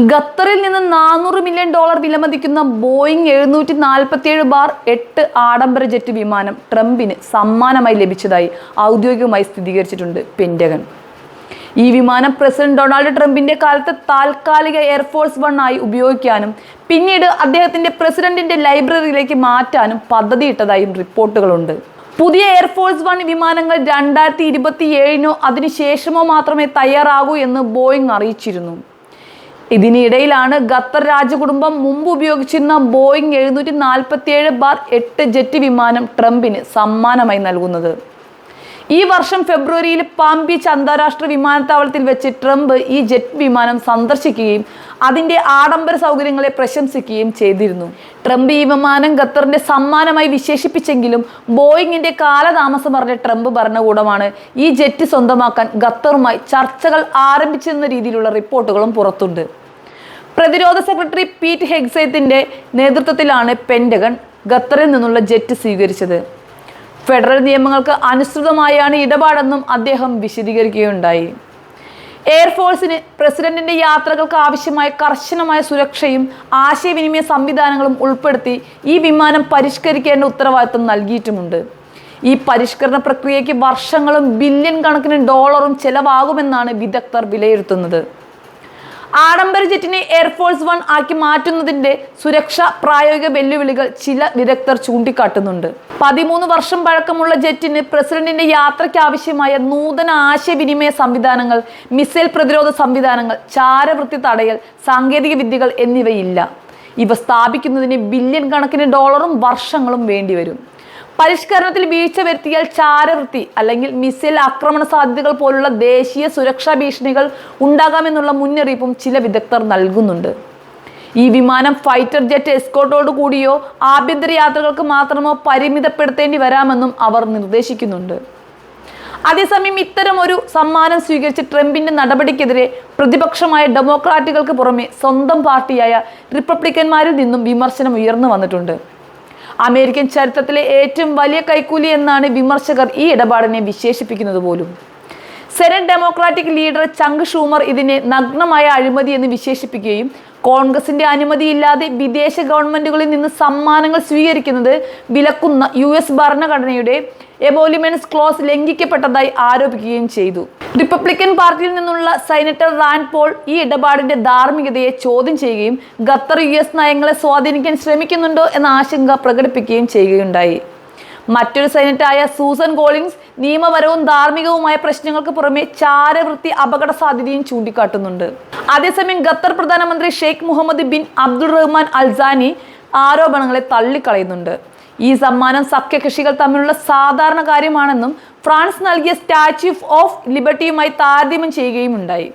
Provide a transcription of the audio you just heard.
ഖത്തറിൽ നിന്ന് നാനൂറ് മില്യൺ ഡോളർ വിലമതിക്കുന്ന ബോയിങ് എഴുന്നൂറ്റി നാൽപ്പത്തിയേഴ് ബാർ എട്ട് ആഡംബര ജെറ്റ് വിമാനം ട്രംപിന് സമ്മാനമായി ലഭിച്ചതായി ഔദ്യോഗികമായി സ്ഥിരീകരിച്ചിട്ടുണ്ട് പെന്റഗൺ. ഈ വിമാനം പ്രസിഡന്റ് ഡൊണാൾഡ് ട്രംപിന്റെ കാലത്ത് താൽക്കാലിക എയർഫോഴ്സ് വൺ ആയി ഉപയോഗിക്കാനും പിന്നീട് അദ്ദേഹത്തിന്റെ പ്രസിഡന്റിന്റെ ലൈബ്രറിയിലേക്ക് മാറ്റാനും പദ്ധതിയിട്ടതായും റിപ്പോർട്ടുകളുണ്ട്. പുതിയ എയർഫോഴ്സ് വൺ വിമാനങ്ങൾ രണ്ടായിരത്തി ഇരുപത്തി ഏഴിനോ അതിനുശേഷമോ മാത്രമേ തയ്യാറാകൂ എന്ന് ബോയിങ് അറിയിച്ചിരുന്നു. ഇതിനിടയിലാണ് ഖത്തർ രാജകുടുംബം മുമ്പ് ഉപയോഗിച്ചിരുന്ന ബോയിങ് എഴുന്നൂറ്റി നാൽപ്പത്തിയേഴ് ബാർ എട്ട് ജെറ്റ് വിമാനം ട്രംപിന് സമ്മാനമായി നൽകുന്നത്. ഈ വർഷം ഫെബ്രുവരിയിൽ പാം ബീച്ച് അന്താരാഷ്ട്ര വിമാനത്താവളത്തിൽ വെച്ച് ട്രംപ് ഈ ജെറ്റ് വിമാനം സന്ദർശിക്കുകയും അതിന്റെ ആഡംബര സൗകര്യങ്ങളെ പ്രശംസിക്കുകയും ചെയ്തിരുന്നു. ട്രംപ് ഈ വിമാനം ഖത്തറിന്റെ സമ്മാനമായി വിശേഷിപ്പിച്ചെങ്കിലും ബോയിങ്ങിന്റെ കാലതാമസം പറഞ്ഞ ട്രംപ് ഭരണകൂടമാണ് ഈ ജെറ്റ് സ്വന്തമാക്കാൻ ഖത്തറുമായി ചർച്ചകൾ ആരംഭിച്ചെന്ന രീതിയിലുള്ള റിപ്പോർട്ടുകളും പുറത്തുണ്ട്. പ്രതിരോധ സെക്രട്ടറി പീറ്റ് ഹെഗ്സൈത്തിന്റെ നേതൃത്വത്തിലാണ് പെന്റഗൺ ഖത്തറിൽ നിന്നുള്ള ജെറ്റ് സ്വീകരിച്ചത്. ഫെഡറൽ നിയമങ്ങൾക്ക് അനുസൃതമായാണ് ഇടപാടെന്നും അദ്ദേഹം വിശദീകരിക്കുകയുണ്ടായി. എയർഫോഴ്സിന് പ്രസിഡന്റിന്റെ യാത്രകൾക്ക് ആവശ്യമായ കർശനമായ സുരക്ഷയും ആശയവിനിമയ സംവിധാനങ്ങളും ഉൾപ്പെടുത്തി ഈ വിമാനം പരിഷ്കരിക്കേണ്ട ഉത്തരവാദിത്വം നൽകിയിട്ടുമുണ്ട്. ഈ പരിഷ്കരണ പ്രക്രിയയ്ക്ക് വർഷങ്ങളും ബില്യൺ കണക്കിന് ഡോളറും ചെലവാകുമെന്നാണ് വിദഗ്ധർ വിലയിരുത്തുന്നത്. ആഡംബര ജെറ്റിനെ എയർഫോഴ്സ് വൺ ആക്കി മാറ്റുന്നതിന്റെ സുരക്ഷ പ്രായോഗിക വെല്ലുവിളികൾ ചില വിദഗ്ധർ ചൂണ്ടിക്കാട്ടുന്നുണ്ട്. പതിമൂന്ന് വർഷം പഴക്കമുള്ള ജെറ്റിന് പ്രസിഡന്റിന്റെ യാത്രയ്ക്ക് ആവശ്യമായ നൂതന ആശയവിനിമയ സംവിധാനങ്ങൾ മിസൈൽ പ്രതിരോധ സംവിധാനങ്ങൾ ചാരവൃത്തി തടയൽ സാങ്കേതിക വിദ്യകൾ എന്നിവയില്ല. ഇവ സ്ഥാപിക്കുന്നതിന് ബില്യൺ കണക്കിന് ഡോളറും വർഷങ്ങളും വേണ്ടിവരും. പരിഷ്കരണത്തിൽ വീഴ്ച വരുത്തിയാൽ ചാരവൃത്തി അല്ലെങ്കിൽ മിസൈൽ ആക്രമണ സാധ്യതകൾ പോലുള്ള ദേശീയ സുരക്ഷാ ഭീഷണികൾ ഉണ്ടാകാമെന്നുള്ള മുന്നറിയിപ്പും ചില വിദഗ്ധർ നൽകുന്നുണ്ട്. ഈ വിമാനം ഫൈറ്റർ ജെറ്റ് എസ്കോട്ടോട് കൂടിയോ ആഭ്യന്തര യാത്രകൾക്ക് മാത്രമോ പരിമിതപ്പെടുത്തേണ്ടി വരാമെന്നും അവർ നിർദ്ദേശിക്കുന്നുണ്ട്. അതേസമയം ഇത്തരം ഒരു സമ്മാനം സ്വീകരിച്ച ട്രംപിന്റെ നടപടിക്കെതിരെ പ്രതിപക്ഷമായ ഡെമോക്രാറ്റുകൾക്ക് പുറമെ സ്വന്തം പാർട്ടിയായ റിപ്പബ്ലിക്കന്മാരിൽ നിന്നും വിമർശനം ഉയർന്നു വന്നിട്ടുണ്ട്. അമേരിക്കൻ ചരിത്രത്തിലെ ഏറ്റവും വലിയ കൈക്കൂലി എന്നാണ് വിമർശകർ ഈ ഇടപാടിനെ വിശേഷിപ്പിക്കുന്നത് പോലും. Senate democratic leader Chuck Schumer ഇതിനെ നഗ്നമായ അഴിമതി എന്ന് വിശേഷിപ്പിക്കുകയും കോൺഗ്രസിന്റെ അനുമതിയില്ലാതെ വിദേശ ഗവൺമെന്റുകളിൽ നിന്ന് സമ്മാനങ്ങൾ സ്വീകരിക്കുന്നത് വിലക്കുന്ന യു എസ് ഭരണഘടനയുടെ എബോലിമെൻസ് ക്ലോസ് ലംഘിക്കപ്പെട്ടതായി ആരോപിക്കുകയും ചെയ്തു. റിപ്പബ്ലിക്കൻ പാർട്ടിയിൽ നിന്നുള്ള സൈനറ്റർ റാൻ പോൾ ഈ ഇടപാടിന്റെ ധാർമ്മികതയെ ചോദ്യം ചെയ്യുകയും ഖത്തർ യു എസ് നയങ്ങളെ സ്വാധീനിക്കാൻ ശ്രമിക്കുന്നുണ്ടോ എന്ന ആശങ്ക പ്രകടിപ്പിക്കുകയും ചെയ്യുകയുണ്ടായി. മറ്റൊരു സെനറ്റായ സൂസൻ കോളിൻസ് നിയമപരവും ധാർമ്മികവുമായ പ്രശ്നങ്ങൾക്ക് പുറമെ ചാരവൃത്തി അപകട സാധ്യതയും ചൂണ്ടിക്കാട്ടുന്നുണ്ട്. അതേസമയം ഖത്തർ പ്രധാനമന്ത്രി Sheikh Mohammed bin Abdul Rahman Al Thani ആരോപണങ്ങളെ തള്ളിക്കളയുന്നുണ്ട്. ഈ സമ്മാനം സഖ്യകക്ഷികൾ തമ്മിലുള്ള സാധാരണ കാര്യമാണെന്നും ഫ്രാൻസ് നൽകിയ സ്റ്റാച്യൂ ഓഫ് ലിബർട്ടിയുമായി താരതമ്യം ചെയ്യുകയും ഉണ്ടായി.